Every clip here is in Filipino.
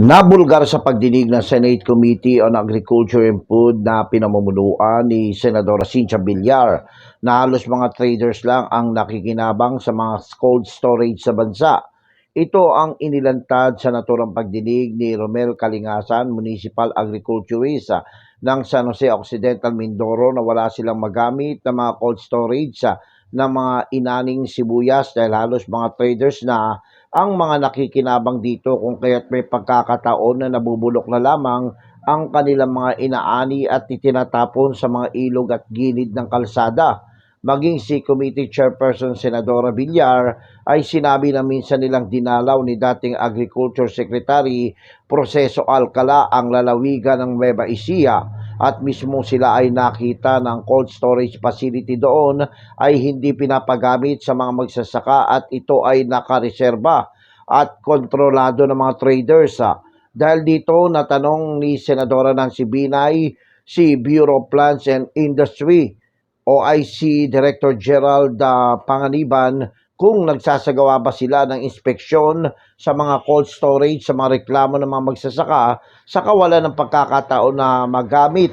Nabulgar sa pagdinig ng Senate Committee on Agriculture and Food na pinamumunuan ni Senadora Cynthia Villar na halos mga traders lang ang nakikinabang sa mga cold storage sa bansa. Ito ang inilantad sa naturang pagdinig ni Romel Kalingasan, Municipal Agriculturist ng San Jose Occidental Mindoro na wala silang magamit na mga cold storage ah, ng mga inaning sibuyas dahil halos mga traders na ang mga nakikinabang dito kung kaya't may pagkakataon na nabubulok na lamang ang kanilang mga inaani at itinatapon sa mga ilog at gilid ng kalsada. Maging si Committee Chairperson Senadora Villar ay sinabi na minsan nilang dinalaw ni dating Agriculture Secretary Proseso Alcala ang lalawigan ng Nueva Ecija at mismo sila ay nakita ng cold storage facility doon ay hindi pinapagamit sa mga magsasaka at ito ay nakareserba at kontrolado ng mga traders. ah. Dahil dito, natanong ni Senadora Nancy Binay si Bureau of Plants and Industry OIC Director Gerald ah, Panganiban kung nagsasagawa ba sila ng inspeksyon sa mga cold storage, sa mga reklamo ng mga magsasaka sa kawalan ng pagkakataon na magamit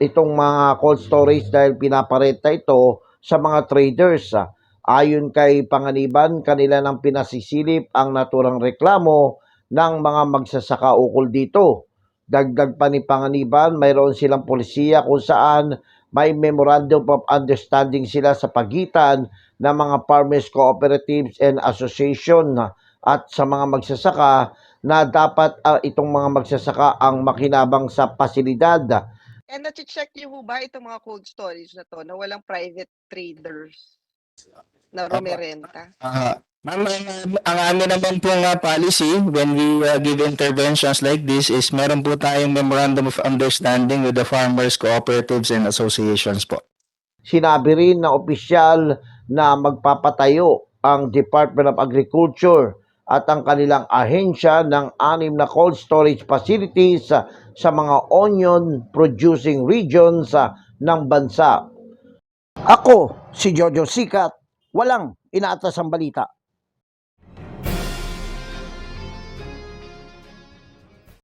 itong mga cold storage dahil pinaparenta ito sa mga traders. Ayon kay Panganiban, kanila nang pinasisilip ang naturang reklamo ng mga magsasaka ukol dito. Dagdag pa ni Panganiban, mayroon silang polisiya kung saan may memorandum of understanding sila sa pagitan ng mga farmers cooperatives and association na- at sa mga magsasaka na dapat ah, itong mga magsasaka ang makinabang sa pasilidad And na-check niyo ho ba itong mga cold storage na to na walang private traders na Opo. rumerenta? Ah, ma'am, ang, ang amin naman pong uh, policy when we uh, give interventions like this is meron po tayong memorandum of understanding with the farmers, cooperatives, and associations po. Sinabi rin ng opisyal na magpapatayo ang Department of Agriculture at ang kanilang ahensya ng anim na cold storage facilities sa, sa mga onion producing regions sa ng bansa. Ako, si Jojo Sikat, walang inaatas ang balita.